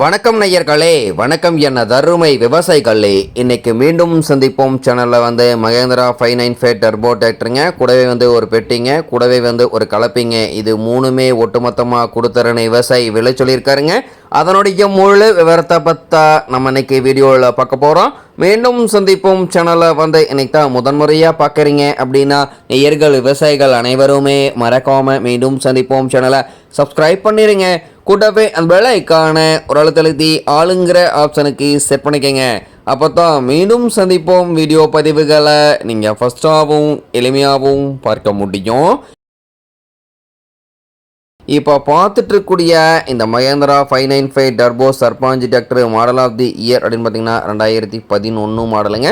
வணக்கம் நேயர்களே வணக்கம் என்ன தருமை விவசாயிகளே. இன்னைக்கு மீண்டும் சந்திப்போம் சேனலில் வந்து Mahindra five nine five turbo டிராக்டருங்க. கூடவே வந்து ஒரு பெட்டிங்க கூடவே வந்து ஒரு கலப்பிங்க. இது மூணுமே ஒட்டுமொத்தமாக கொடுத்துறன விவசாயி விலை சொல்லியிருக்காருங்க. அதனுடைய முழு விவரத்தை பற்றா நம்ம இன்னைக்கு வீடியோவில் பார்க்க போகிறோம் மீண்டும் சந்திப்போம் சேனலை வந்து இன்னைக்கு தான் முதன்முறையாக பார்க்குறீங்க அப்படின்னா நேயர்கள் விவசாயிகள் அனைவருமே மறக்காமல் மீண்டும் சந்திப்போம் சேனலை சப்ஸ்கிரைப் பண்ணிடுங்க கூட்டவே அந்த வேலைக்கான ஒரு அழுத்தழுத்தி ஆளுங்கிற ஆப்ஷனுக்கு செட் பண்ணிக்கங்க. அப்போ தான் மீண்டும் சந்திப்போம் வீடியோ பதிவுகளை. நீங்கள் ஃபஸ்ட்டாகவும் எளிமையாகவும் பார்க்க முடியும். இப்போ பார்த்துட்டு இருக்கக்கூடிய இந்த Mahindra five nine five turbo Sarpanch tractor model of the year அப்படின்னு பார்த்தீங்கன்னா ரெண்டாயிரத்தி பதினொன்று மாடலுங்க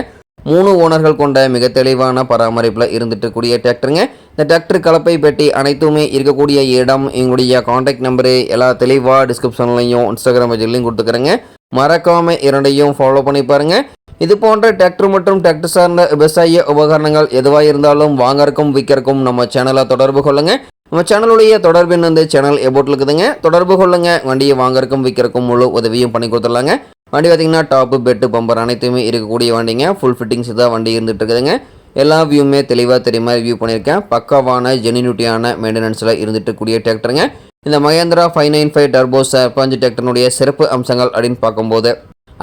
மூணு ஓனர்கள் கொண்ட மிக தெளிவான பராமரிப்பில் இருந்துட்டு கூடிய டிராக்டருங்க. இந்த டிராக்டர் கலப்பை பெட்டி அனைத்துமே இருக்கக்கூடிய இடம். எங்களுடைய காண்டாக்ட் நம்பரு எல்லா தெளிவாக டிஸ்கிரிப்ஷன்லையும் இன்ஸ்டாகிராம் பேஜ்லையும் கொடுத்துக்கிறேங்க. மறக்காம இரண்டையும் ஃபாலோ பண்ணி பாருங்க. இது போன்ற டிராக்டர் மற்றும் டிராக்டர் சார்ந்த விவசாய உபகரணங்கள் எதுவாக இருந்தாலும் வாங்கறக்கும் விற்கிறக்கும் நம்ம சேனலை தொடர்பு கொள்ளுங்க. நம்ம சேனலுடைய தொடர்பின் வந்து சேனல் எபோட்டில் இருக்குதுங்க. தொடர்பு கொள்ளுங்க. வண்டியை வாங்கறக்கும் விற்கிறக்கும் முழு உதவியும் பண்ணி கொடுத்துடலாங்க. வண்டி பார்த்திங்கன்னா டாப்பு பெட்டு பம்பர் அனைத்துமே இருக்கக்கூடிய வண்டிங்க. ஃபுல் ஃபிட்டிங்ஸ் தான் வண்டி இருந்துட்டு இருக்குதுங்க. எல்லா வியூமே தெளிவாக தெரியுமா? ரிவ்யூ பண்ணியிருக்கேன். பக்காவான ஜெனினியூட்டியான மெயின்டெனன்ஸில் இருந்துட்டு கூடிய டிராக்டருங்க இந்த Mahindra five nine five turbo Sarpanch டிராக்டருடைய சிறப்பு அம்சங்கள் அப்படின்னு பார்க்கும்போது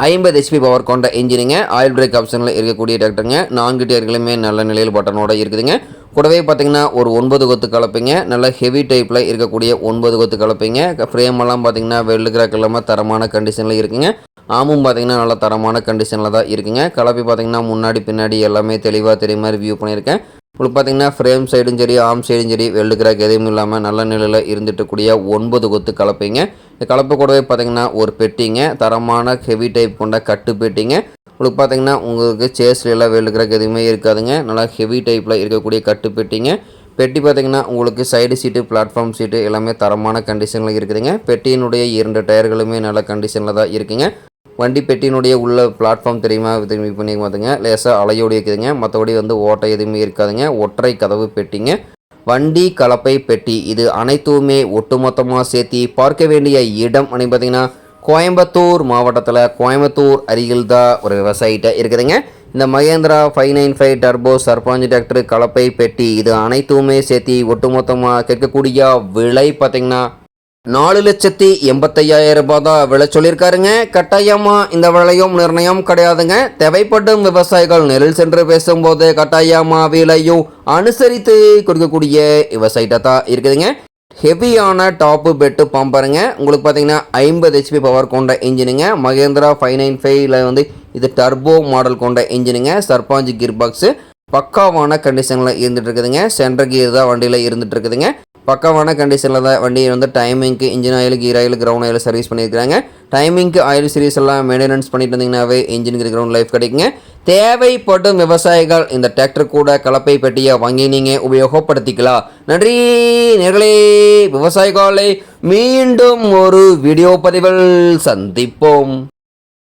ஐம்பது ஹெச்பி பவர் கொண்ட இன்ஜினுங்க ஆயில் பிரேக் ஆப்ஷனில் இருக்கக்கூடிய டிராக்டருங்க நான்கு டயர்களுமே நல்ல நிலையில் பட்டனோட இருக்குதுங்க. கூடவே பார்த்தீங்கன்னா ஒரு ஒன்பது கொத்து கலப்பைங்க. நல்ல ஹெவி டைப்பில் இருக்கக்கூடிய ஒன்பது கொத்து கலப்பைங்க. ஃப்ரேம் எல்லாம் பார்த்தீங்கன்னா வெள்ளு கிராக் இல்லாமல் தரமான கண்டிஷனில் இருக்குங்க. ஆமும் பார்த்தீங்கன்னா நல்ல தரமான கண்டிஷனில் தான் இருக்குங்க. கலப்பி பார்த்தீங்கன்னா முன்னாடி பின்னாடி எல்லாமே தெளிவாக தெரிய மாதிரி வியூ பண்ணியிருக்கேன். உங்களுக்கு பார்த்தீங்கன்னா ஃப்ரேம் சைடும் சரி ஆம் சைடும் சரி வெல்டு கிராக் எதுவும் இல்லாமல் நல்ல நிலையில் இருந்துட்டு கூடிய ஒன்பது கொத்து கலப்பைங்க. இந்த கலப்பு கூடவே பார்த்தீங்கன்னா ஒரு பெட்டிங்க. தரமான ஹெவி டைப் கொண்ட கட்டு பெட்டிங்க. உங்களுக்கு பார்த்தீங்கன்னா உங்களுக்கு சேஸ்ல எல்லாம் வெல்டு கிராக் எதுவுமே இருக்காதுங்க. நல்லா ஹெவி டைப்பில் இருக்கக்கூடிய கட்டு பெட்டிங்க. பெட்டி பார்த்தீங்கன்னா உங்களுக்கு சைடு சீட்டு பிளாட்ஃபார்ம் சீட்டு எல்லாமே தரமான கண்டிஷனில் இருக்குதுங்க. பெட்டியினுடைய இரண்டு டயர்களுமே நல்ல கண்டிஷனில் தான் இருக்குங்க. வண்டி பெட்டியினுடைய உள்ள பிளாட்ஃபார்ம் தெரியுமா? திரும்பி பண்ணி பார்த்துங்க. லேசாக அலையோடு இருக்குதுங்க. மற்றபடி வந்து ஓட்டை எதுவுமே இருக்காதுங்க. ஒற்றை கதவு பெட்டிங்க. வண்டி கலப்பை பெட்டி. இது அனைத்துமே ஒட்டுமொத்தமாக சேர்த்து பார்க்க வேண்டிய இடம் அப்படின்னு பார்த்தீங்கன்னா கோயம்புத்தூர் மாவட்டத்தில் கோயம்புத்தூர் அருகில் தான் ஒரு விவசாயிட்ட இருக்குதுங்க. இந்த Mahindra five nine five turbo Sarpanch tractor கலப்பை பெட்டி. இது அனைத்துமே சேர்த்து ஒட்டுமொத்தமாக கேட்கக்கூடிய விலை பார்த்தீங்கன்னா நாலு லட்சத்தி எண்பத்தையாயிரம் ரூபாய் தான் விலை சொல்லியிருக்காருங்க. கட்டாயமாக இந்த விலையும் நிர்ணயம் கிடையாதுங்க. தேவைப்படும் விவசாயிகள் நெல் சென்று பேசும்போது கட்டாயமாக விலையும் அனுசரித்து கொடுக்கக்கூடிய விவசாயிட்ட தான் இருக்குதுங்க. ஹெவியான டாப்பு பெட்டு பம்பருங்க உங்களுக்கு பார்த்தீங்கன்னா ஐம்பது ஹெச்பி பவர் கொண்ட இன்ஜினுங்க மகேந்திரா ஃபைவ் நைன் ஃபைவ்ல வந்து இது டர்போ மாடல் கொண்ட இன்ஜினுங்க சர்பாஞ்ச் கியர் பாக்ஸு பக்காவான கண்டிஷனில் இருந்துகிட்டு இருக்குதுங்க. சென்ட்ரு கியர் தான் வண்டியில் இருந்துகிட்டு இருக்குதுங்க. பக்காவான கண்டிஷனில் தான் வண்டியை வந்து டைமிங்க்கு engine oil gear oil ground oil service பண்ணியிருக்காங்க டைமிங்க்கு ஆயில் சீரிஸ் எல்லாம் மெயின்டெனன்ஸ் பண்ணிட்டு இருந்தீங்கன்னாவே இன்ஜினுக்கு கிரவுண்ட் லைஃப் கிடைக்குங்க. தேவைப்படும் விவசாயிகள் இந்த டிராக்டர் கூட கலப்பை பெட்டியை வாங்கி நீங்கள் உபயோகப்படுத்திக்கலாம். நன்றி நேர்களே. விவசாயிகளை மீண்டும் ஒரு வீடியோ பதிவில் சந்திப்போம்.